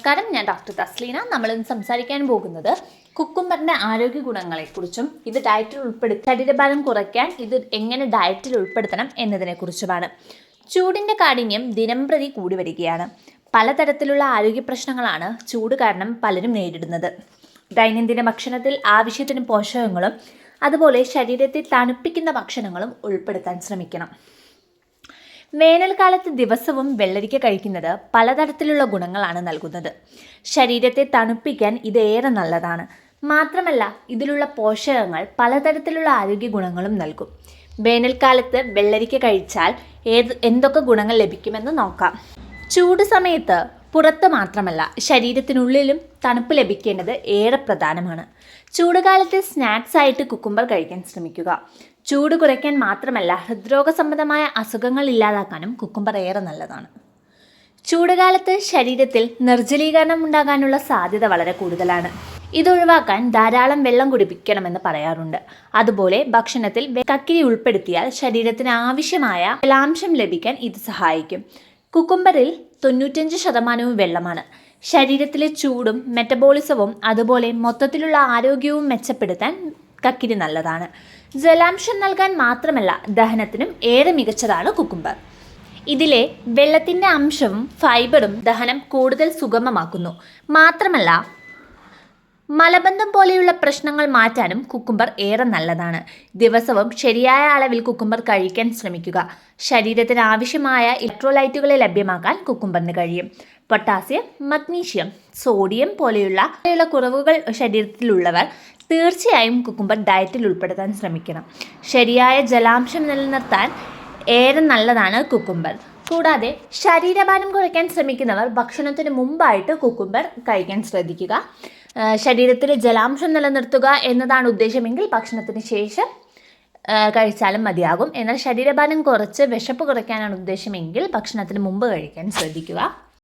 നമസ്കാരം. ഞാൻ ഡോക്ടർ തസ്ലീന. നമ്മൾ ഇന്ന് സംസാരിക്കാൻ പോകുന്നത് കുക്കുംബറിന്റെ ആരോഗ്യ ഗുണങ്ങളെക്കുറിച്ചും ഇത് ഡയറ്റിൽ ഉൾപ്പെടുത്തി ശരീരഭാരം കുറയ്ക്കാൻ ഇത് എങ്ങനെ ഡയറ്റിൽ ഉൾപ്പെടുത്തണം എന്നതിനെക്കുറിച്ചുമാണ്. ചൂടിന്റെ കാഠിന്യം ദിനംപ്രതി കൂടി വരികയാണ്. പലതരത്തിലുള്ള ആരോഗ്യ പ്രശ്നങ്ങളാണ് ചൂട് കാരണം പലരും നേരിടുന്നത്. ദൈനംദിന ഭക്ഷണത്തിൽ ആവശ്യത്തിന് പോഷകങ്ങളും അതുപോലെ ശരീരത്തെ തണുപ്പിക്കുന്ന ഭക്ഷണങ്ങളും ഉൾപ്പെടുത്താൻ ശ്രമിക്കണം. വേനൽക്കാലത്ത് ദിവസവും വെള്ളരിക്ക കഴിക്കുന്നത് പലതരത്തിലുള്ള ഗുണങ്ങളാണ് നൽകുന്നത്. ശരീരത്തെ തണുപ്പിക്കാൻ ഇത് ഏറെ നല്ലതാണ്. മാത്രമല്ല ഇതിലുള്ള പോഷകങ്ങൾ പലതരത്തിലുള്ള ആരോഗ്യ ഗുണങ്ങളും നൽകും. വേനൽക്കാലത്ത് വെള്ളരിക്ക കഴിച്ചാൽ ഏത് എന്തൊക്കെ ഗുണങ്ങൾ ലഭിക്കുമെന്ന് നോക്കാം. ചൂട് സമയത്ത് പുറത്ത് മാത്രമല്ല ശരീരത്തിനുള്ളിലും തണുപ്പ് ലഭിക്കേണ്ടത് ഏറെ പ്രധാനമാണ്. ചൂടുകാലത്ത് സ്നാക്സ് ആയിട്ട് കുക്കുമ്പർ കഴിക്കാൻ ശ്രമിക്കുക. ചൂട് കുറയ്ക്കാൻ മാത്രമല്ല ഹൃദ്രോഗ സംബന്ധമായ അസുഖങ്ങൾ ഇല്ലാതാക്കാനും കുക്കുംബർ ഏറെ നല്ലതാണ്. ചൂടുകാലത്ത് ശരീരത്തിൽ നിർജലീകരണം ഉണ്ടാകാനുള്ള സാധ്യത വളരെ കൂടുതലാണ്. ഇതൊഴിവാക്കാൻ ധാരാളം വെള്ളം കുടിപ്പിക്കണമെന്ന് പറയാറുണ്ട്. അതുപോലെ ഭക്ഷണത്തിൽ കക്കിരി ഉൾപ്പെടുത്തിയാൽ ശരീരത്തിന് ആവശ്യമായ ജലാംശം ലഭിക്കാൻ ഇത് സഹായിക്കും. കുക്കുംബറിൽ തൊണ്ണൂറ്റഞ്ച് ശതമാനവും വെള്ളമാണ്. ശരീരത്തിലെ ചൂടും മെറ്റബോളിസവും അതുപോലെ മൊത്തത്തിലുള്ള ആരോഗ്യവും മെച്ചപ്പെടുത്താൻ കക്കിരി നല്ലതാണ്. ജലാംശം നൽകാൻ മാത്രമല്ല ദഹനത്തിനും ഏറെ മികച്ചതാണ് കുക്കുംബർ. ഇതിലെ വെള്ളത്തിന്റെ അംശവും ഫൈബറും ദഹനം കൂടുതൽ സുഗമമാക്കുന്നു. മാത്രമല്ല മലബന്ധം പോലെയുള്ള പ്രശ്നങ്ങൾ മാറ്റാനും കുക്കുംബർ ഏറെ നല്ലതാണ്. ദിവസവും ശരിയായ അളവിൽ കുക്കുംബർ കഴിക്കാൻ ശ്രമിക്കുക. ശരീരത്തിന് ആവശ്യമായ ഇലക്ട്രോലൈറ്റുകളെ ലഭ്യമാക്കാൻ കുക്കുംബറിന് കഴിയും. പൊട്ടാസ്യം മഗ്നീഷ്യം സോഡിയം പോലെയുള്ള കുറവുകൾ ശരീരത്തിലുള്ളവർ തീർച്ചയായും കുക്കുംബർ ഡയറ്റിൽ ഉൾപ്പെടുത്താൻ ശ്രമിക്കണം. ശരിയായ ജലാംശം നിലനിർത്താൻ ഏറെ നല്ലതാണ് കുക്കുംബർ. കൂടാതെ ശരീരഭാരം കുറയ്ക്കാൻ ശ്രമിക്കുന്നവർ ഭക്ഷണത്തിന് മുമ്പായിട്ട് കുക്കുംബർ കഴിക്കാൻ ശ്രദ്ധിക്കുക. ശരീരത്തിലെ ജലാംശം നിലനിർത്തുക എന്നതാണ് ഉദ്ദേശമെങ്കിൽ ഭക്ഷണത്തിന് ശേഷം കഴിച്ചാലും മതിയാകും. എന്നാൽ ശരീരഭാരം കുറച്ച് വിശപ്പ് കുറയ്ക്കാനാണ് ഉദ്ദേശമെങ്കിൽ ഭക്ഷണത്തിന് മുമ്പ് കഴിക്കാൻ ശ്രദ്ധിക്കുക.